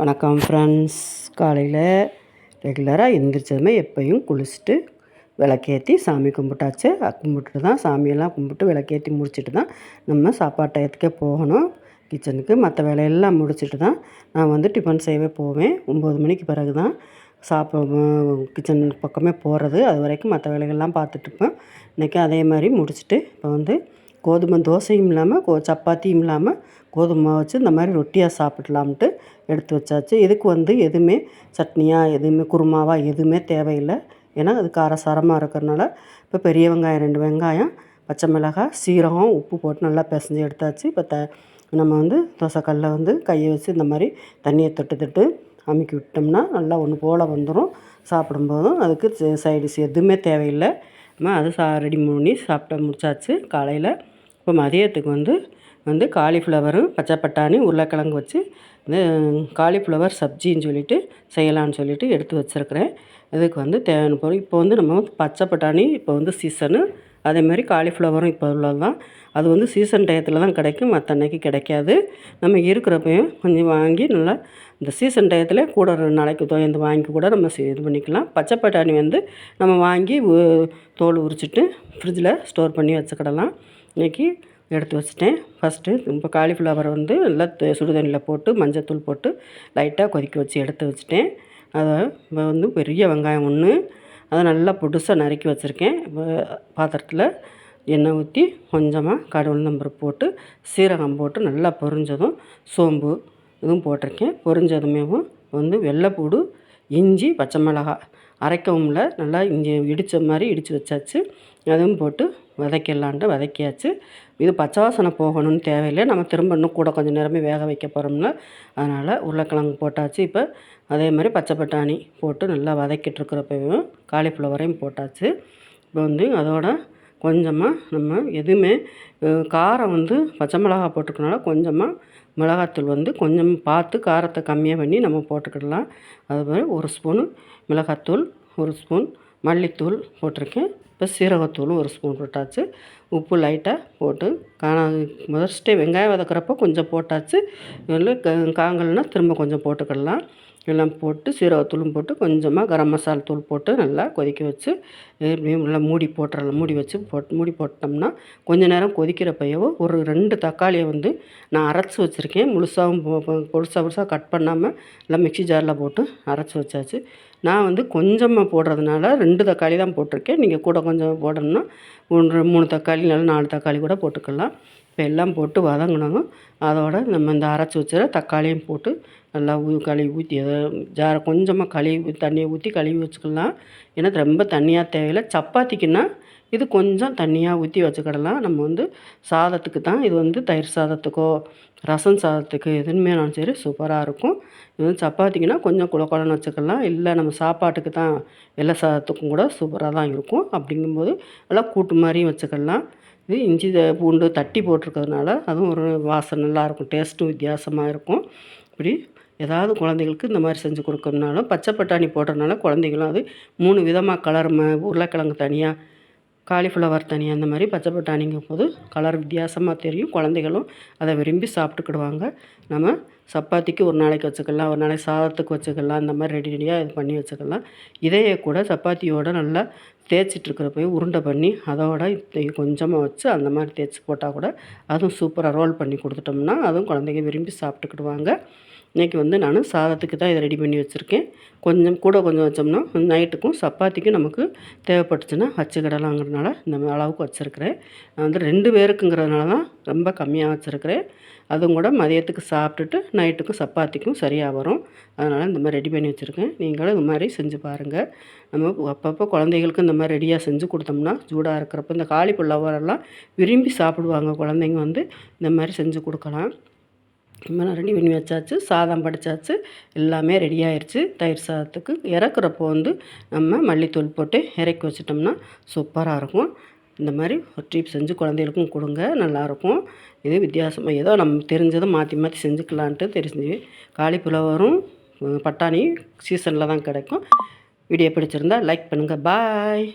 வணக்கம் ஃப்ரெண்ட்ஸ் காலையில் ரெகுலராக எந்திரிச்சதுமே எப்பயும் குளிச்சுட்டு விளக்கேற்றி சாமி கும்பிட்டாச்சு. கும்பிட்டுட்டு தான் சாமியெல்லாம் கும்பிட்டு விளக்கேற்றி முடிச்சுட்டு தான் நம்ம சாப்பாடு டயத்துக்கே போகணும். கிச்சனுக்கு மற்ற வேலையெல்லாம் முடிச்சுட்டு தான் நான் வந்து டிஃபன் செய்யவே போவேன். ஒம்பது மணிக்கு பிறகு தான் சாப்பிட கிச்சன் பக்கமே போகிறது அது வரைக்கும் மற்ற வேலைகள்லாம் பார்த்துட்ருப்பேன் இன்றைக்கி அதே மாதிரி முடிச்சுட்டு இப்போ வந்து கோதுமை தோசையும் இல்லாமல் கோ சப்பாத்தியும் இல்லாமல் கோதுமை வச்சு இந்த மாதிரி ரொட்டியாக சாப்பிட்லாம்ட்டு எடுத்து வச்சாச்சு. இதுக்கு வந்து எதுவுமே சட்னியாக எதுவுமே குருமாவாக எதுவுமே தேவையில்லை. ஏன்னா அது காரசாரமாக இருக்கிறனால இப்போ பெரிய வெங்காயம் ரெண்டு வெங்காயம் பச்சை மிளகாய் சீரகம் உப்பு போட்டு நல்லா பிசைஞ்சு எடுத்தாச்சு. இப்போ த நம்ம வந்து தோசைக்கல்ல வந்து கையை வச்சு இந்த மாதிரி தண்ணியை தொட்டு தொட்டு அமுக்கி விட்டோம்னா நல்லா ஒன்று போல் வந்துடும் சாப்பிடும்போதும் அதுக்கு சைடிஸ் எதுவுமே தேவையில்லை. அது சா ரெடி பண்ணி சாப்பிட்டு முடிச்சாச்சு. காலையில் இப்போ மதியத்துக்கு வந்து வந்து காலிஃப்ளவரும் பச்சை பட்டாணி உருளைக்கிழங்கு வச்சு இந்த காலிஃப்ளவர் சப்ஜின்னு சொல்லிட்டு செய்யலான்னு சொல்லிட்டு எடுத்து வச்சுருக்கிறேன். இதுக்கு வந்து தேவையான பொருள் இப்போ வந்து நம்ம பச்சை பட்டாணி இப்போ வந்து சீசனு அதேமாதிரி காலிஃப்ளவரும் இப்போ உள்ளது தான் அது வந்து சீசன் டயத்தில் தான் கிடைக்கும் மற்ற அன்னைக்கு கிடைக்காது. நம்ம இருக்கிறப்பையும் கொஞ்சம் வாங்கி நல்லா இந்த சீசன் டயத்தில் கூட ஒரு நாளைக்கு துவந்து வாங்கி கூட நம்ம இது பண்ணிக்கலாம். பச்சை பட்டாணி வந்து நம்ம வாங்கி தோல் உரிச்சிட்டு ஃப்ரிட்ஜில் ஸ்டோர் பண்ணி வச்சுக்கிடலாம். இன்றைக்கி எடுத்து வச்சுட்டேன். ஃபஸ்ட்டு இப்போ காலிஃப்ளவர் வந்து நல்லா சுடுதண்ணியில் போட்டு மஞ்சத்தூள் போட்டு லைட்டாக கொதிக்க வச்சு எடுத்து வச்சுட்டேன். அதை வந்து பெரிய வெங்காயம் ஒன்று அதை நல்லா புதுசாக நறுக்கி வச்சுருக்கேன். பாத்திரத்தில் எண்ணெய் ஊற்றி கொஞ்சமாக கடவுள் உளுந்தம்பருப்பு போட்டு சீரகம் போட்டு நல்லா பொரிஞ்சதும் சோம்பு இதுவும் போட்டிருக்கேன். பொரிஞ்சதுமேவும் வந்து வெள்ளைப்பூடு இஞ்சி பச்சை மிளகாய் அரைக்கவும் நல்லா இஞ்சி இடித்த மாதிரி இடித்து வச்சாச்சு. அதுவும் போட்டு வதக்கிடலான்ட்டு வதக்கியாச்சு. இது பச்சை வாசனை போகணும்னு தேவையில்லை. நம்ம திரும்ப இன்னும் கூட கொஞ்சம் நேரமே வேக வைக்க போகிறோம்ல அதனால் உருளைக்கிழங்கு போட்டாச்சு. இப்போ அதே மாதிரி பச்சை பட்டாணி போட்டு நல்லா வதக்கிட்டுருக்கிறப்பையும் காலிஃப்ளவரையும் போட்டாச்சு. இப்போ வந்து அதோட கொஞ்சமாக நம்ம எதுவுமே காரம் வந்து பச்சை மிளகா போட்டுக்கனால கொஞ்சமாக மிளகாத்தூள் வந்து கொஞ்சம் பார்த்து காரத்தை கம்மியாக பண்ணி நம்ம போட்டுக்கிடலாம். அது மாதிரி ஒரு ஸ்பூனு மிளகாத்தூள் ஒரு ஸ்பூன் மல்லித்தூள் போட்டிருக்கேன். இப்போ சீரகத்தூளும் ஒரு ஸ்பூன் போட்டாச்சு. உப்பு லைட்டாக போட்டு காணா முதல்ஸ்டே வெங்காயம் வதக்கிறப்போ கொஞ்சம் போட்டாச்சு. இல்லை காங்கல்னா திரும்ப கொஞ்சம் போட்டுக்கிடலாம் எல்லாம் போட்டு சீரகத்தூளும் போட்டு கொஞ்சமாக கரம் மசாலா தூள் போட்டு நல்லா கொதிக்க வச்சு நல்லா மூடி போட்டுறலாம் மூடி வச்சு போட் மூடி போட்டோம்னா கொஞ்சம் நேரம் கொதிக்கிறப்பயவோ ஒரு ரெண்டு தக்காளியை வந்து நான் அரைச்சி வச்சுருக்கேன். முழுசாகவும் பொருசாக பொருசாக கட் பண்ணாமல் எல்லாம் மிக்சி ஜாரில் போட்டு அரைச்சி வச்சாச்சு. நான் வந்து கொஞ்சமாக போடுறதுனால ரெண்டு தக்காளி தான் போட்டிருக்கேன். நீங்கள் கூட கொஞ்சம் போடணுன்னா ஒன்று மூணு தக்காளி இல்லை நாலு தக்காளி கூட போட்டுக்கலாம். இப்போ எல்லாம் போட்டு வதங்கினதும் அதோட நம்ம இந்த அரைச்சி வச்சுற தக்காளியும் போட்டு நல்லா ஊ கழுவி ஊற்றி அதை கொஞ்சமாக கழுவி தண்ணியை ஊற்றி கழுவி வச்சுக்கலாம். ஏன்னா ரொம்ப தண்ணியாக தேவையில்லை. சப்பாத்திக்குன்னா இது கொஞ்சம் தண்ணியாக ஊற்றி வச்சுக்கிடலாம். நம்ம வந்து சாதத்துக்கு தான் இது வந்து தயிர் சாதத்துக்கோ ரசம் சாதத்துக்கு எதுவுமேனாலும் சரி சூப்பராக இருக்கும். இது வந்து சப்பாத்திக்குன்னா கொஞ்சம் குழ குழன்னு வச்சுக்கலாம். இல்லை நம்ம சாப்பாட்டுக்கு தான் வெள்ளை சாதத்துக்கும் கூட சூப்பராக தான் இருக்கும். அப்படிங்கும்போது நல்லா கூட்டு மாதிரியும் வச்சுக்கலாம். இது இஞ்சி பூண்டு தட்டி போட்டிருக்கிறதுனால அதுவும் ஒரு வாசனை நல்லாயிருக்கும் டேஸ்ட்டும் வித்தியாசமாக இருக்கும். இப்படி ஏதாவது குழந்தைகளுக்கு இந்த மாதிரி செஞ்சு கொடுக்கணுனாலும் பச்சை பட்டாணி போடுறதுனால குழந்தைகளும் அது மூணு விதமாக கலர் ம உருளைக்கிழங்கு தனியாக காலிஃப்ளவர் தனி அந்த மாதிரி பச்சை பட்டாணிங்கும் போது கலர் வித்தியாசமாக தெரியும். குழந்தைகளும் அதை விரும்பி சாப்பிட்டுக்கிடுவாங்க. நம்ம சப்பாத்திக்கு ஒரு நாளைக்கு வச்சுக்கலாம் ஒரு நாளைக்கு சாதத்துக்கு வச்சுக்கலாம் அந்த மாதிரி ரெடி ரெடியாக இது பண்ணி வச்சுக்கலாம். இதையே கூட சப்பாத்தியோடு நல்லா தேய்ச்சிட்ருக்கிறப்ப உருண்டை பண்ணி அதோட கொஞ்சமாக வச்சு அந்த மாதிரி தேய்ச்சி போட்டால் கூட அதுவும் சூப்பராக ரோல் பண்ணி கொடுத்துட்டோம்னா அதுவும் குழந்தைங்க விரும்பி சாப்பிட்டுக்கிடுவாங்க. இன்றைக்கி வந்து நான் சாதத்துக்கு தான் இதை ரெடி பண்ணி வச்சுருக்கேன். கொஞ்சம் கூட கொஞ்சம் வச்சோம்னா நைட்டுக்கும் சப்பாத்திக்கும் நமக்கு தேவைப்பட்டுச்சுன்னா வச்சுக்கிடலாங்கிறதுனால இந்த அளவுக்கு வச்சுருக்கிறேன். நான் வந்து ரெண்டு பேருக்குங்கிறதுனால தான் ரொம்ப கம்மியாக வச்சுருக்கிறேன். அதுவும் கூட மதியத்துக்கு சாப்பிட்டுட்டு நைட்டுக்கும் சப்பாத்திக்கும் சரியாக வரும். அதனால் இந்த மாதிரி ரெடி பண்ணி வச்சுருக்கேன். நீங்களும் இந்த மாதிரி செஞ்சு பாருங்கள் நம்ம அப்பப்போ குழந்தைகளுக்கு இந்த மாதிரி ரெடியாக செஞ்சு கொடுத்தோம்னா சூடாக இருக்கிறப்ப இந்த காலிஃப்ளவரெல்லாம் விரும்பி சாப்பிடுவாங்க குழந்தைங்க வந்து இந்த மாதிரி செஞ்சு கொடுக்கலாம். நான் ரெடி பண்ணி வச்சாச்சு சாதம் படித்தாச்சு எல்லாமே ரெடி ஆயிடுச்சு தயிர் சாதத்துக்கு இறக்குறப்போ வந்து நம்ம மல்லித்தூள் போட்டு இறக்கி வச்சிட்டோம்னா சூப்பராக இருக்கும். இந்த மாதிரி ஒரு ட்ரிப் செஞ்சு குழந்தைகளுக்கும் கொடுங்க நல்லாயிருக்கும். இது வித்தியாசமாக ஏதோ நம்ம தெரிஞ்சதை மாற்றி மாற்றி செஞ்சுக்கலான்ட்டு தெரிஞ்சு காலிஃப்ளவரும் பட்டாணி சீசனில் தான் கிடைக்கும். வீடியோ பிடிச்சிருந்தா லைக் பண்ணுங்கள் பாய்